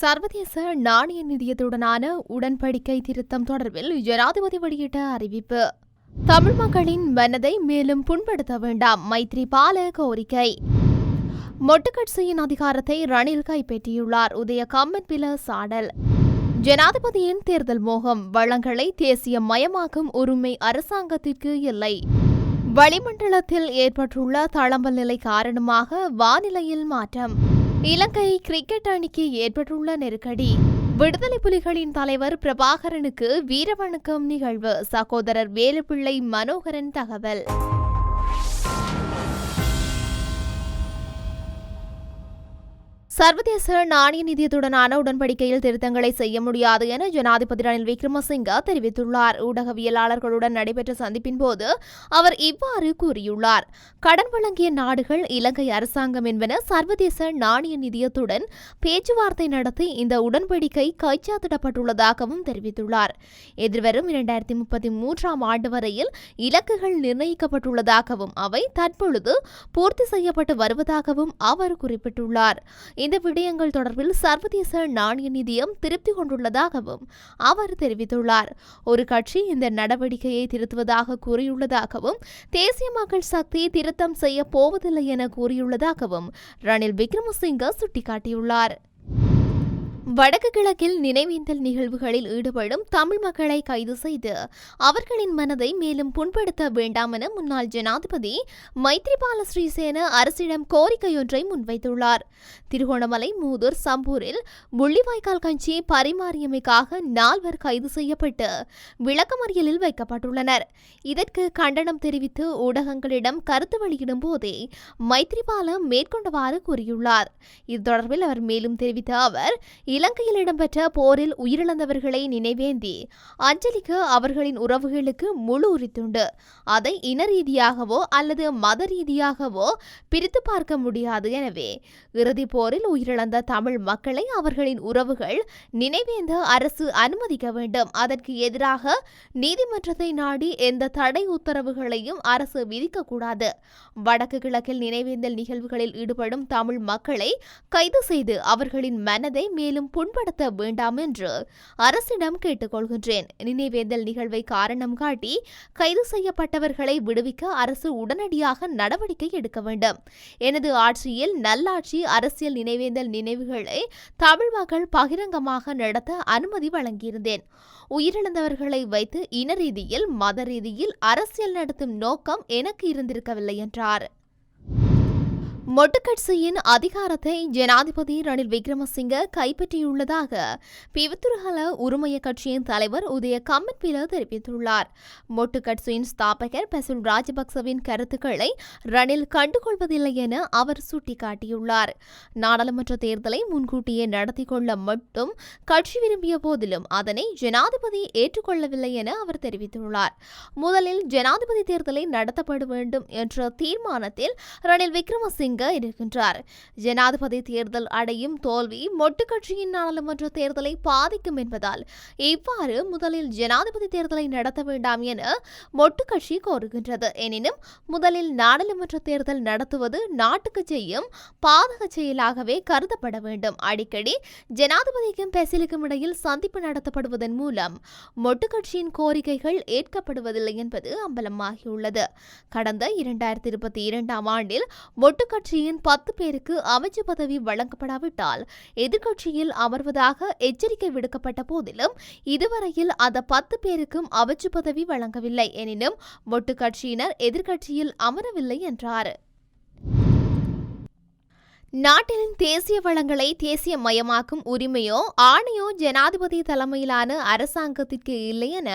சர்வதேச நாணய நிதியத்துடனான உடன்படிக்கை திருத்தம் தொடர்பில் ஜனாதிபதி வெளியிட்ட அறிவிப்பு. தமிழ் மக்களின் மனதை மேலும் புண்படுத்த வேண்டாம் மைத்ரிபால கோரிக்கை. மொட்டுக்கட்சியின் அதிகாரத்தை ரணில் கைப்பற்றியுள்ளார் உதய கம்மன்பில சாடல். ஜனாதிபதியின் தேர்தல் மோகம் வளங்களை தேசிய மயமாக்கும் உரிமை அரசாங்கத்திற்கு இல்லை. வளிமண்டலத்தில் ஏற்பட்டுள்ள தளம்பல் நிலை காரணமாக வானிலையில் மாற்றம். இலங்கை கிரிக்கெட் அணிக்கு ஏற்பட்டுள்ள நெருக்கடி. விடுதலை புலிகளின் தலைவர் பிரபாகரனுக்கு வீரவணக்கம் நிகழ்வு. சகோதரர் வேலுப்பிள்ளை மனோகரன் தகவல். சர்வதேச நாணய நிதியத்துடனான உடன்படிக்கையில் திருத்தங்களை செய்ய முடியாது என ஜனாதிபதி ரணில் விக்ரமசிங்க தெரிவித்துள்ளார். ஊடகவியலாளர்களுடன் நடைபெற்ற சந்திப்பின் போது அவர் இவ்வாறு கூறியுள்ளார். கடன் வழங்கிய நாடுகள் இலங்கை அரசாங்கம் என்பன சர்வதேச நாணய நிதியத்துடன் பேச்சுவார்த்தை நடத்தி இந்த உடன்படிக்கை கைச்சாத்திடப்பட்டுள்ளதாகவும் தெரிவித்துள்ளார். எதிர்வரும் இரண்டாயிரத்தி முப்பத்தி மூன்றாம் ஆண்டு வரையில் இலக்குகள் நிர்ணயிக்கப்பட்டுள்ளதாகவும் அவை தற்பொழுது பூர்த்தி செய்யப்பட்டு வருவதாகவும் அவர் குறிப்பிட்டுள்ளார். இந்த விடயங்கள் தொடர்பில் சர்வதேச நாணய நிதியம் திருப்தி கொண்டுள்ளதாகவும் அவர் தெரிவித்துள்ளார். ஒரு கட்சி இந்த நடவடிக்கையை திருத்துவதாக கூறியுள்ளதாகவும் தேசிய மக்கள் சக்தி திருத்தம் செய்ய போவதில்லை என கூறியுள்ளதாகவும் ரணில் விக்ரமசிங்க சுட்டிக்காட்டியுள்ளார். வடக்கு கிழக்கில் நினைவேந்தல் நிகழ்வுகளில் ஈடுபடும் தமிழ் மக்களை கைது செய்து அவர்களின் மனதை மேலும் புண்படுத்த வேண்டாம் என முன்னாள் ஜனாதிபதி மைத்ரிபால ஸ்ரீசேன அரசிடம் கோரிக்கையொன்றை முன்வைத்துள்ளார். திருகோணமலை மூதூர் சம்பூரில் முள்ளிவாய்க்கால் கஞ்சி பரிமாறியமைக்காக நால்வர் கைது செய்யப்பட்டு விளக்கமறியலில் வைக்கப்பட்டுள்ளனர். இதற்கு கண்டனம் தெரிவித்து ஊடகங்களிடம் கருத்து வெளியிடும் போதே மைத்ரிபால மேற்கொண்டவாறு கூறியுள்ளார். இது தொடர்பில் அவர் மேலும் தெரிவித்த அவர் இலங்கையில் இடம்பெற்ற போரில் உயிரிழந்தவர்களை நினைவேந்தி அஞ்சலிக்கு அவர்களின் உறவுகளுக்கு முழு உரித்துண்டு. அதை இன ரீதியாகவோ அல்லது மத ரீதியாகவோ பிரித்து பார்க்க முடியாது எனவே இறுதிப் போரில் உயிரிழந்த தமிழ் மக்களை அவர்களின் உறவுகள் நினைவேந்த அரசு அனுமதிக்க வேண்டும். அதற்கு எதிராக நீதிமன்றத்தை நாடி எந்த தடை உத்தரவுகளையும் அரசு விதிக்கக்கூடாது. வடக்கு கிழக்கில் நினைவேந்தல் நிகழ்வுகளில் ஈடுபடும் தமிழ் மக்களை கைது செய்து அவர்களின் மனதை மேலும் புண்படுத்த வேண்டாம் என்று அரசிடம் கேட்டுக்கொள்கின்றேன். நினைவேந்தல் நிகழ்வை காரணம் காட்டி கைது செய்யப்பட்டவர்களை விடுவிக்க அரசு உடனடியாக நடவடிக்கை எடுக்க வேண்டும். எனது ஆட்சியில் நல்லாட்சி அரசியல் நினைவேந்தல் நினைவுகளை தமிழ் மக்கள் பகிரங்கமாக நடத்த அனுமதி வழங்கியிருந்தேன். உயிரிழந்தவர்களை வைத்து இன ரீதியில் மத ரீதியில் அரசியல் நடத்தும் நோக்கம் எனக்கு இருந்திருக்கவில்லை என்றார். மொட்டுக்கட்சியின் அதிகாரத்தை ஜனாதிபதி ரணில் விக்ரமசிங்க கைப்பற்றியுள்ளதாக பிவித்துருகல உரிமைய கட்சியின் தலைவர் உதய கம்மன்பில தெரிவித்துள்ளார். மொட்டுக்கட்சியின் ஸ்தாபகர் பெசுல் ராஜபக்சவின் கருத்துக்களை ரணில் கண்டுகொள்வதில்லை என அவர் சுட்டிக்காட்டியுள்ளார். நாடாளுமன்ற தேர்தலை முன்கூட்டியே நடத்தி கொள்ள மட்டும் கட்சி விரும்பிய போதிலும் அதனை ஜனாதிபதி ஏற்றுக்கொள்ளவில்லை என அவர் தெரிவித்துள்ளார். முதலில் ஜனாதிபதி தேர்தலை நடத்தப்பட வேண்டும் என்ற தீர்மானத்தில் ரணில் விக்ரமசிங்க இருக்கின்றார். ஜனாதிபதி தேர்தல் அடையும் தோல்வி மொட்டு கட்சியின் நாடாளுமன்ற தேர்தலை பாதிக்கும் என்பதால் இவ்வாறு முதலில் ஜனாதிபதி தேர்தலை நடத்த வேண்டாம் என மொட்டு கட்சி கோருகின்றது. எனினும் முதலில் நாடாளுமன்ற தேர்தல் நடத்துவது நாட்டுக்கு செய்யும் பாதக செயலாகவே கருதப்பட வேண்டும். அடிக்கடி ஜனாதிபதிக்கும் பெசிலுக்கும் இடையில் சந்திப்பு நடத்தப்படுவதன் மூலம் மொட்டு கட்சியின் கோரிக்கைகள் ஏற்கப்படுவதில்லை என்பது அம்பலமாகியுள்ளது. கடந்த இரண்டாயிரத்தி இருபத்தி இரண்டாம் ஆண்டில் மொட்டு கட்சியின் பத்து பேருக்கு அமைச்சு பதவி வழங்கப்படாவிட்டால் எதிர்க்கட்சியில் அமர்வதாக எச்சரிக்கை விடுக்கப்பட்ட போதிலும் இதுவரையில் அந்த பத்து பேருக்கும் அமைச்சு பதவி வழங்கவில்லை. எனினும் ஒட்டு கட்சியினர் எதிர்க்கட்சியில் அமரவில்லை என்றார். நாட்டின் தேசிய வளங்களை தேசிய மயமாக்கும் உரிமையோ ஆணையோ ஜனாதிபதி தலைமையிலான அரசாங்கத்திற்கு இல்லை என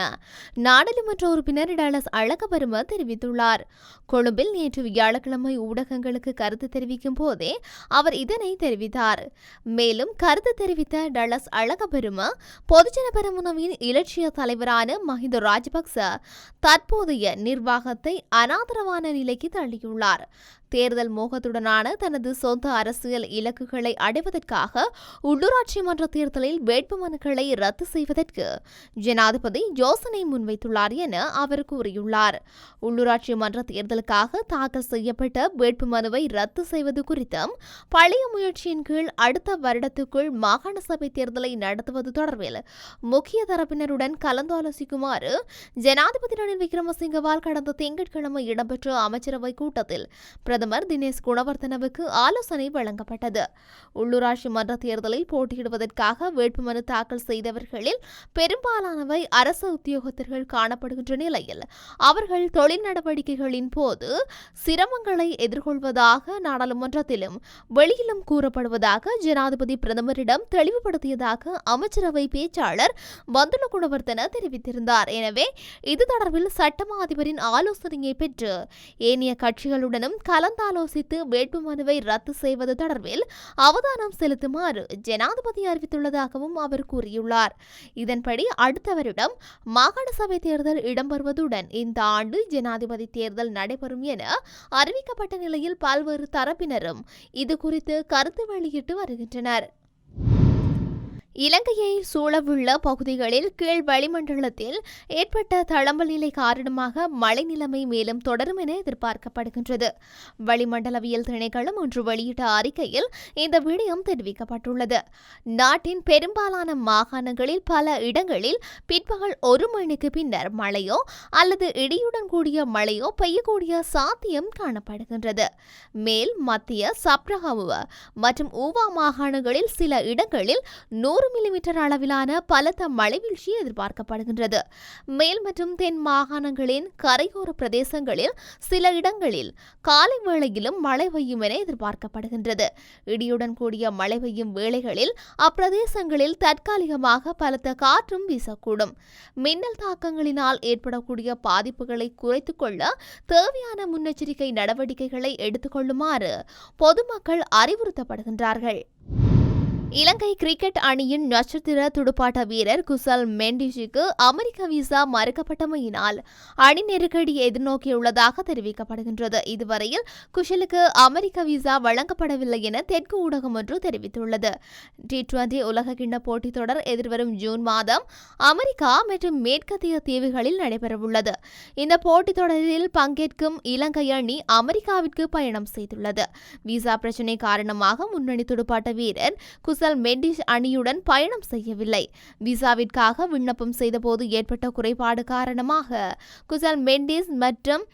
நாடாளுமன்ற உறுப்பினர் டலஸ் அழகபெரும தெரிவித்துள்ளார். கொழும்பில் நேற்று வியாழக்கிழமை ஊடகங்களுக்கு கருத்து தெரிவிக்கும் போதே அவர் இதனை தெரிவித்தார். மேலும் கருத்து தெரிவித்த டலஸ் அழகபெரும பொதுஜன பெரமுனவின் இலட்சிய தலைவரான மஹிந்த ராஜபக்ச தற்போதைய நிர்வாகத்தை அனாதரவான நிலைக்கு தள்ளியுள்ளார். தேர்தல் மோகத்துடனான தனது சொந்த அரசியல் இலக்குகளை அடைவதற்காக உள்ளூராட்சி மன்ற தேர்தலில் வேட்புமனுக்களை ரத்து செய்வதற்கு ஜனாதிபதி யோசனை முன்வைத்துள்ளார் என அவர் கூறியுள்ளார். உள்ளூராட்சி மன்ற தேர்தலுக்காக தாக்கல் செய்யப்பட்ட வேட்புமனுவை ரத்து செய்வது குறித்தும் பழைய முயற்சியின் கீழ் அடுத்த வருடத்துக்குள் மாகாண சபை தேர்தலை நடத்துவது தொடர்பில் முக்கிய தரப்பினருடன் கலந்தாலோசிக்குமாறு ஜனாதிபதி ரணில் விக்ரமசிங்கவால் கடந்த திங்கட்கிழமை இடம்பெற்ற அமைச்சரவை கூட்டத்தில் பிரதமர் பிரதமர் தினேஷ் குணவர்தனவுக்கு ஆலோசனை வழங்கப்பட்டது. உள்ளூராட்சி மன்ற தேர்தலில் போட்டியிடுவதற்காக வேட்புமனு தாக்கல் செய்தவர்களில் பெரும்பாலானவை அரசு உத்தியோகத்தர்கள் காணப்படுகின்ற நிலையில் அவர்கள் தொழில் நடவடிக்கைகளின் போது சிரமங்களை எதிர்கொள்வதாக நாடாளுமன்றத்திலும் வெளியிலும் கூறப்படுவதாக ஜனாதிபதி பிரதமரிடம் தெளிவுபடுத்தியதாக அமைச்சரவை பேச்சாளர் வந்துள்ள குணவர்த்தன தெரிவித்திருந்தார். எனவே இது தொடர்பில் சட்டமா அதிபரின் ஆலோசனையை பெற்று ஏனைய கட்சிகளுடனும் கல கலந்தாலோசித்து வேட்புமனுவை ரத்து செய்வது தொடர்பில் அவதானம் செலுத்துமாறு ஜனாதிபதி அறிவித்துள்ளதாகவும் அவர் கூறியுள்ளார். இதன்படி அடுத்த வருடம் மாகாண சபை தேர்தல் இடம்பெறுவதுடன் இந்த ஆண்டு ஜனாதிபதி தேர்தல் நடைபெறும் என அறிவிக்கப்பட்ட நிலையில் பல்வேறு தரப்பினரும் இது குறித்து கருத்து வெளியிட்டு வருகின்றனர். இலங்கையை சூழவுள்ள பகுதிகளில் கீழ் வளிமண்டலத்தில் ஏற்பட்ட தளம்பல் நிலை காரணமாக மழை நிலைமை மேலும் தொடரும் என எதிர்பார்க்கப்படுகின்றது. வளிமண்டலவியல் திணைக்களம் ஒன்று வெளியிட்ட அறிக்கையில் இந்த விடயம் தெரிவிக்கப்பட்டுள்ளது. நாட்டின் பெரும்பாலான மாகாணங்களில் பல இடங்களில் பிற்பகல் ஒரு மணிக்கு பின்னர் மழையோ அல்லது இடியுடன் கூடிய மழையோ பெய்யக்கூடிய சாத்தியம் காணப்படுகின்றது. மேல் மத்திய சப்ரஹாவ மற்றும் ஊவா மாகாணங்களில் சில இடங்களில் நூறு நூறு மில்லிமீட்டர் அளவிலான பலத்த மழை வீழ்ச்சி எதிர்பார்க்கப்படுகின்றது. மேல் மற்றும் தென் மாகாணங்களின் கரையோர பிரதேசங்களில் சில இடங்களில் காலை வேளையிலும் மழை பெய்யும் என எதிர்பார்க்கப்படுகின்றது. இடியுடன் கூடிய மழை பெய்யும் வேளைகளில் அப்பிரதேசங்களில் தற்காலிகமாக பலத்த காற்றும் வீசக்கூடும். மின்னல் தாக்கங்களினால் ஏற்படக்கூடிய பாதிப்புகளை குறைத்துக் கொள்ள தேவையான முன்னெச்சரிக்கை நடவடிக்கைகளை எடுத்துக்கொள்ளுமாறு பொதுமக்கள் அறிவுறுத்தப்படுகின்றார்கள். இலங்கை கிரிக்கெட் அணியின் நட்சத்திர துடுப்பாட்ட வீரர் குசல் மெண்டிஷுக்கு அமெரிக்க விசா மறுக்கப்பட்டமையினால் அணி நெருக்கடி எதிர்நோக்கியுள்ளதாக தெரிவிக்கப்படுகின்றது. இதுவரையில் குஷலுக்கு அமெரிக்க விசா வழங்கப்படவில்லை என தெற்கு ஊடகம் ஒன்று தெரிவித்துள்ளது. டி டுவெண்டி உலகக்கிண்ண போட்டித் தொடர் எதிர்வரும் ஜூன் மாதம் அமெரிக்கா மற்றும் மேற்கத்திய தீவுகளில் நடைபெறவுள்ளது. இந்த போட்டித் தொடரில் பங்கேற்கும் இலங்கை அணி அமெரிக்காவிற்கு பயணம் செய்துள்ளது. விசா பிரச்சினை காரணமாக முன்னணி துடுப்பாட்ட வீரர் குசல் மெண்டிஸ் அணியுடன் பயணம் செய்யவில்லை. விசாவிற்காக விண்ணப்பம் செய்தபோது ஏற்பட்ட குறைபாடு காரணமாக குசல் மெண்டிஸ் மற்றும்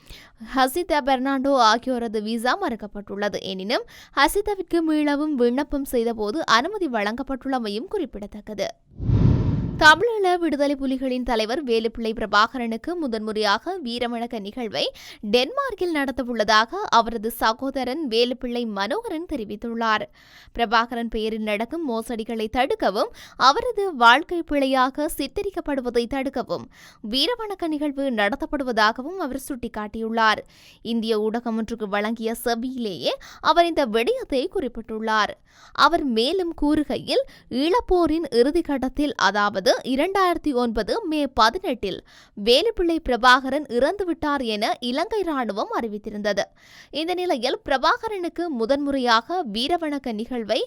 ஹசிதா பெர்னாண்டோ ஆகியோரது விசா மறுக்கப்பட்டுள்ளது. எனினும் ஹசிதாவிற்கு மீளவும் விண்ணப்பம் செய்தபோது அனுமதி வழங்கப்பட்டுள்ளமையும் குறிப்பிடத்தக்கது. தமிழீழ விடுதலை புலிகளின் தலைவர் வேலுப்பிள்ளை பிரபாகரனுக்கு முதன்முறையாக வீரவணக்க நிகழ்வை டென்மார்க்கில் நடத்தவுள்ளதாக அவரது சகோதரன் வேலுப்பிள்ளை மனோகரன் தெரிவித்துள்ளார். பிரபாகரன் பெயரில் நடக்கும் மோசடிகளை தடுக்கவும் அவரது வாழ்க்கை பிழையாக சித்தரிக்கப்படுவதை தடுக்கவும் வீரவணக்க நிகழ்வு நடத்தப்படுவதாகவும் அவர் சுட்டிக்காட்டியுள்ளார். இந்திய ஊடகம் ஒன்றுக்கு வழங்கிய செவியிலேயே அவர் இந்த விடயத்தை குறிப்பிட்டுள்ளார். அவர் மேலும் கூறுகையில் ஈழப்போரின் இறுதிக்கட்டத்தில் அதாவது இரண்டாயிரத்தி ஒன்பது மே பதினெட்டில் வேலுப்பிள்ளை பிரபாகரன் இறந்துவிட்டார் என இலங்கை ராணுவம் அறிவித்திருந்தது. இந்த நிலையில் பிரபாகரனுக்கு முதன்முறையாக வீரவணக்க நிகழ்வை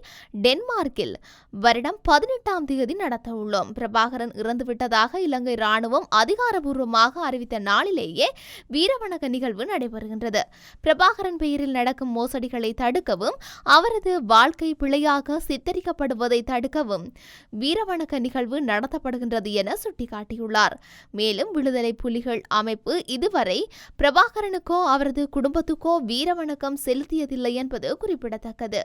டென்மார்க்கில் வருடம் பதினெட்டாம் தேதி நடத்த உள்ளோம். பிரபாகரன் இறந்துவிட்டதாக இலங்கை ராணுவம் அதிகாரபூர்வமாக அறிவித்த நாளிலேயே வீரவணக்க நிகழ்வு நடைபெறுகின்றது. பிரபாகரன் பெயரில் நடக்கும் மோசடிகளை தடுக்கவும் அவரது வாழ்க்கை பிழையாக சித்தரிக்கப்படுவதை தடுக்கவும் வீரவணக்க நிகழ்வு நடத்தப்படுகின்றது என சுட்டிக்காட்டியுள்ளார். மேலும் விடுதலை புலிகள் அமைப்பு இதுவரை பிரபாகரனுக்கோ அவரது குடும்பத்துக்கோ வீரவணக்கம் செலுத்தியதில்லை என்பது குறிப்பிடத்தக்கது.